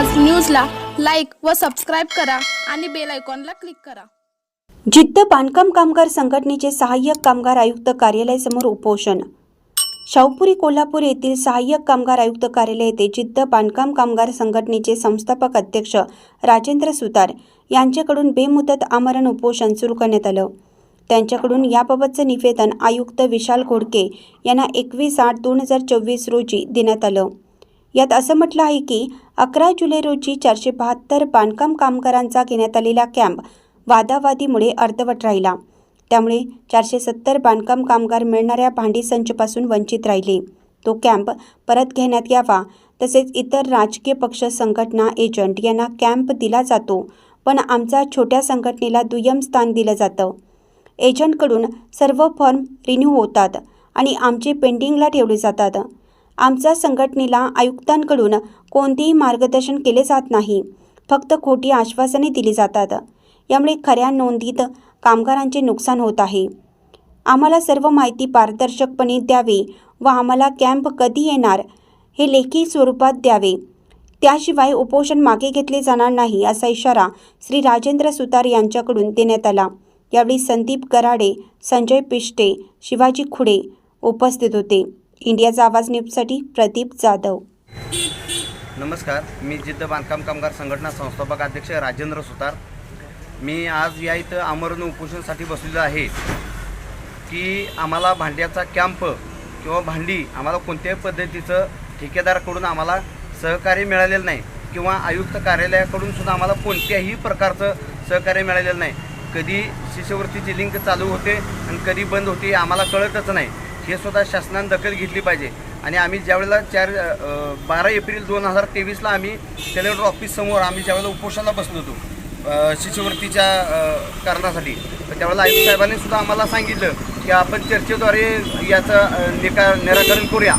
व सबस्क्राईब करा आणि बेल आयकॉनला क्लिक करा. जिद्द बांधकाम कामगार संघटनेचे सहाय्यक कामगार आयुक्त कार्यालयासमोर उपोषण. शाहपुरी कोल्हापूर येथील सहाय्यक कामगार आयुक्त कार्यालय येथे जिद्द बांधकाम कामगार संघटनेचे संस्थापक अध्यक्ष राजेंद्र सुतार यांच्याकडून बेमुदत आमरण उपोषण सुरू करण्यात आलं. त्यांच्याकडून याबाबतचं निवेदन आयुक्त विशाल घोडके यांना एकवीस आठ दोन हजार चोवीस रोजी देण्यात आलं. यात असं म्हटलं आहे की अकरा जुलै रोजी चारशे बहात्तर बांधकाम कामगारांचा घेण्यात आलेला कॅम्प वादावादीमुळे अर्धवट राहिला. त्यामुळे चारशे सत्तर बांधकाम कामगार मिळणाऱ्या भांडी संचपासून वंचित राहिले. तो कॅम्प परत घेण्यात यावा तसेच इतर राजकीय पक्ष संघटना एजंट यांना कॅम्प दिला जातो पण आमच्या छोट्या संघटनेला दुय्यम स्थान दिलं जातं. एजंटकडून सर्व फॉर्म रिन्यू होतात आणि आमचे पेंडिंगला ठेवले जातात. आमच्या संघटनेला आयुक्तांकडून कोणतेही मार्गदर्शन केले जात नाही. फक्त खोटी आश्वासने दिली जातात. यामुळे खऱ्या नोंदीत कामगारांचे नुकसान होत आहे. आम्हाला सर्व माहिती पारदर्शकपणे द्यावी व आम्हाला कॅम्प कधी येणार हे लेखी स्वरूपात द्यावे. त्याशिवाय उपोषण मागे घेतले जाणार नाही असा इशारा श्री राजेंद्र सुतार यांच्याकडून देण्यात आला. यावेळी संदीप गराडे संजय पिष्टे शिवाजी खुडे उपस्थित होते. इंडियाचा आवाज न्यूजसाठी प्रदीप जाधव. नमस्कार मी जिद्द बांधकाम कामगार संघटना संस्थापक अध्यक्ष राजेंद्र सुतार. मी आज या इथं आमरण उपोषणासाठी बसलेलो आहे की आम्हाला भांड्याचा कॅम्प किंवा भांडी आम्हाला कोणत्याही पद्धतीचं ठेकेदाराकडून आम्हाला सहकार्य मिळालेलं नाही किंवा आयुक्त कार्यालयाकडून सुद्धा आम्हाला कोणत्याही प्रकारचं सहकार्य मिळालेलं नाही. कधी शिष्यवृत्तीची लिंक चालू होते आणि कधी बंद होते आम्हाला कळतच नाही. हे सुद्धा शासनाने दखल घेतली पाहिजे. आणि आम्ही ज्यावेळेला चार बारा एप्रिल दोन हजार तेवीसला आम्ही कलेक्टर ऑफिससमोर आम्ही ज्यावेळेला उपोषणाला बसलो होतो शिष्यवृत्तीच्या कारणासाठी तर त्यावेळेला आयुक्त साहेबांनी सुद्धा आम्हाला सांगितलं की आपण चर्चेद्वारे याचं निका निराकरण करूया.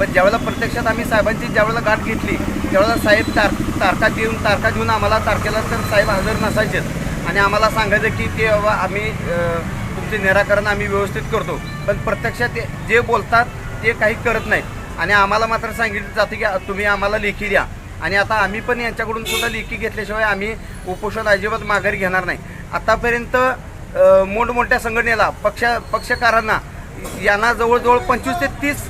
पण ज्यावेळेला प्रत्यक्षात आम्ही साहेबांची ज्यावेळेला गाठ घेतली त्यावेळेला साहेब तार तारखा देऊन तारखा देऊन आम्हाला तारखेला तर साहेब हजर नसायचेच आणि आम्हाला सांगायचं की ते बाबा आम्ही तुमचे निराकरण आम्ही व्यवस्थित करतो. पण प्रत्यक्षात ते जे बोलतात ते काही करत नाहीत. आणि आम्हाला मात्र सांगितलं जातं की तुम्ही आम्हाला लेखी द्या. आणि आता आम्ही पण यांच्याकडून सुद्धा लेखी घेतल्याशिवाय आम्ही उपोषण अजिबात माघारी घेणार नाही. आतापर्यंत मोठमोठ्या संघटनेला पक्ष पक्षकारांना यांना जवळजवळ पंचवीस ते तीस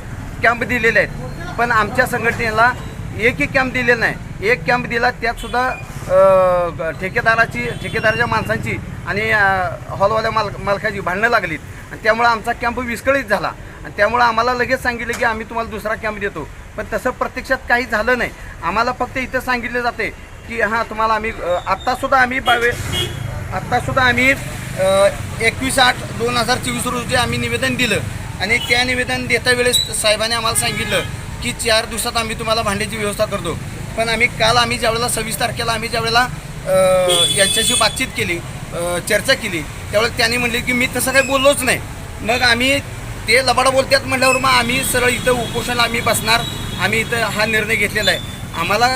कॅम्प दिलेले आहेत. पण आमच्या संघटनेला एकही कॅम्प दिलेला नाही. एक कॅम्प दिला त्यातसुद्धा ठेकेदाराची ठेकेदाराच्या माणसांची आणि हॉलवाल्या माल मालकाची भांडणं लागलीत. आणि त्यामुळं आमचा कॅम्प विस्कळीत झाला. आणि त्यामुळं आम्हाला लगेच सांगितलं की आम्ही तुम्हाला दुसरा कॅम्प देतो. पण तसं प्रत्यक्षात काही झालं नाही. आम्हाला फक्त इथं सांगितलं जाते की हां तुम्हाला आम्ही आत्तासुद्धा आम्ही बावे आत्तासुद्धा आम्ही एकवीस आठ दोन हजार चोवीस रोजी आम्ही निवेदन दिलं. आणि त्या निवेदन देता वेळेस साहेबांनी आम्हाला सांगितलं की चार दिवसात आम्ही तुम्हाला भांड्याची व्यवस्था करतो. पण आम्ही काल आम्ही ज्यावेळेला सव्वीस तारखेला आम्ही ज्यावेळेला यांच्याशी बातचीत केली चर्चा केली. त्यावेळेस त्यांनी म्हणले की मी तसं काही बोललोच नाही. मग आम्ही ते लबाडा बोलतात म्हटल्यावर मग आम्ही सरळ इथं उपोषण आम्ही बसणार. आम्ही इथं हा निर्णय घेतलेला आहे. आम्हाला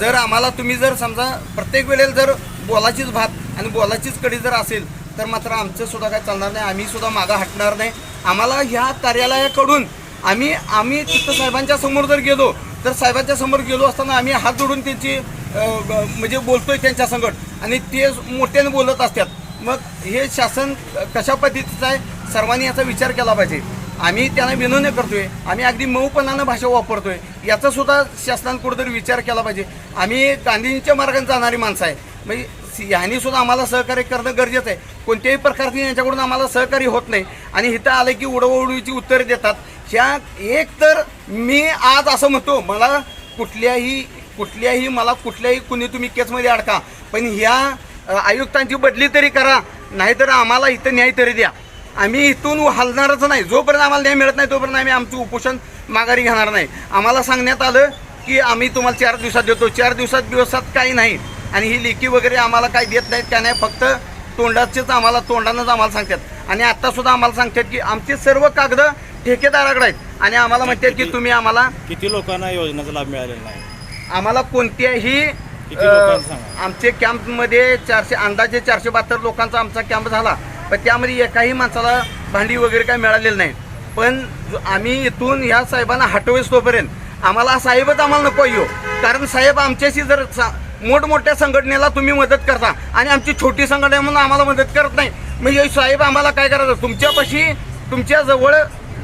जर आम्हाला तुम्ही जर समजा प्रत्येक वेळेला जर बोलाचीच भात आणि बोलाचीच कडी जर असेल तर मात्र आमचं सुद्धा काय चालणार नाही. आम्ही सुद्धा मागं हटणार नाही. आम्हाला ह्या कार्यालयाकडून आम्ही आम्ही तिथं साहेबांच्या समोर जर गेलो तर साहेबांच्या समोर गेलो असताना आम्ही हात जोडून त्यांची ग- म्हणजे बोलतोय त्यांच्या संकट आणि ते मोठ्याने बोलत असतात. मग हे शासन कशा पद्धतीचं आहे सर्वांनी याचा विचार केला पाहिजे. आम्ही त्यांना विनवणी करतोय. आम्ही अगदी मऊपणानं भाषा वापरतोय. याचा सुद्धा शासनाने कुठेतरी विचार केला पाहिजे. आम्ही गांधींच्या मार्गाने जाणारी माणसं आहे. म्हणजे यांनी सुद्धा आम्हाला सहकार्य करणं गरजेचं आहे. कोणत्याही प्रकारची यांच्याकडून आम्हाला सहकार्य होत नाही. आणि इथं आलं की उडवडीची उत्तरे देतात. ह्या एक तर मी आज असं म्हणतो मला कुठल्याही कुठल्याही मला कुठल्याही कुणी तुम्ही केसमध्ये अडका. पण ह्या आयुक्तांची बदली तरी करा नाहीतर आम्हाला इथं न्याय तरी द्या. आम्ही इथून हलणारच नाही. जोपर्यंत आम्हाला न्याय मिळत नाही तोपर्यंत आम्ही आमचं उपोषण माघारी घेणार नाही. आम्हाला सांगण्यात आलं की आम्ही तुम्हाला चार दिवसात देतो. चार दिवसात दिवसात काही नाही. आणि ही लेखी वगैरे आम्हाला काही देत नाहीत त्या नाही फक्त तोंडाचेच आम्हाला तोंडानंच आम्हाला सांगतात. आणि आता सुद्धा आम्हाला सांगतात की आमचे सर्व कागद ठेकेदाराकडे आहेत. आणि आम्हाला म्हणतात की तुम्ही आम्हाला किती लोकांना योजनेचा लाभ मिळालेला नाही? आम्हाला कोणत्याही किती लोकांना सांगा? आमचे कॅम्पमध्ये चारशे अंदाजे चारशे बहात्तर लोकांचा आमचा कॅम्प झाला. पण त्यामध्ये एकाही माणसाला भांडी वगैरे काय मिळालेलं नाही पण जो- आम्ही इथून ह्या साहेबांना हटवेस तोपर्यंत आम्हाला हा साहेबच आम्हाला नको येऊ. कारण साहेब आमच्याशी जर सा- मोठमोठ्या संघटनेला तुम्ही मदत करता आणि आमची छोटी संघटना आहे म्हणून आम्हाला मदत करत नाही म्हणजे साहेब आम्हाला काय करायचं? तुमच्यापाशी तुमच्या जवळ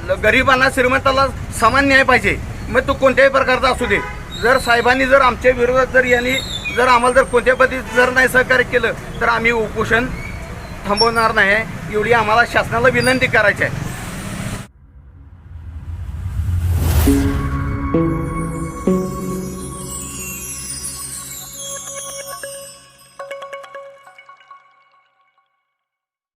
ल- गरिबांना श्रीमंताला समान न्याय पाहिजे. मग तो कोणत्याही प्रकारचा असू दे. जर साहेबांनी जर आमच्या विरोधात जर यांनी जर आम्हाला जर कोणत्या पद्धतीत जर नाही सहकार्य केलं तर आम्ही उपोषण थांबवणार नाही. एवढी आम्हाला शासनाला विनंती करायची आहे.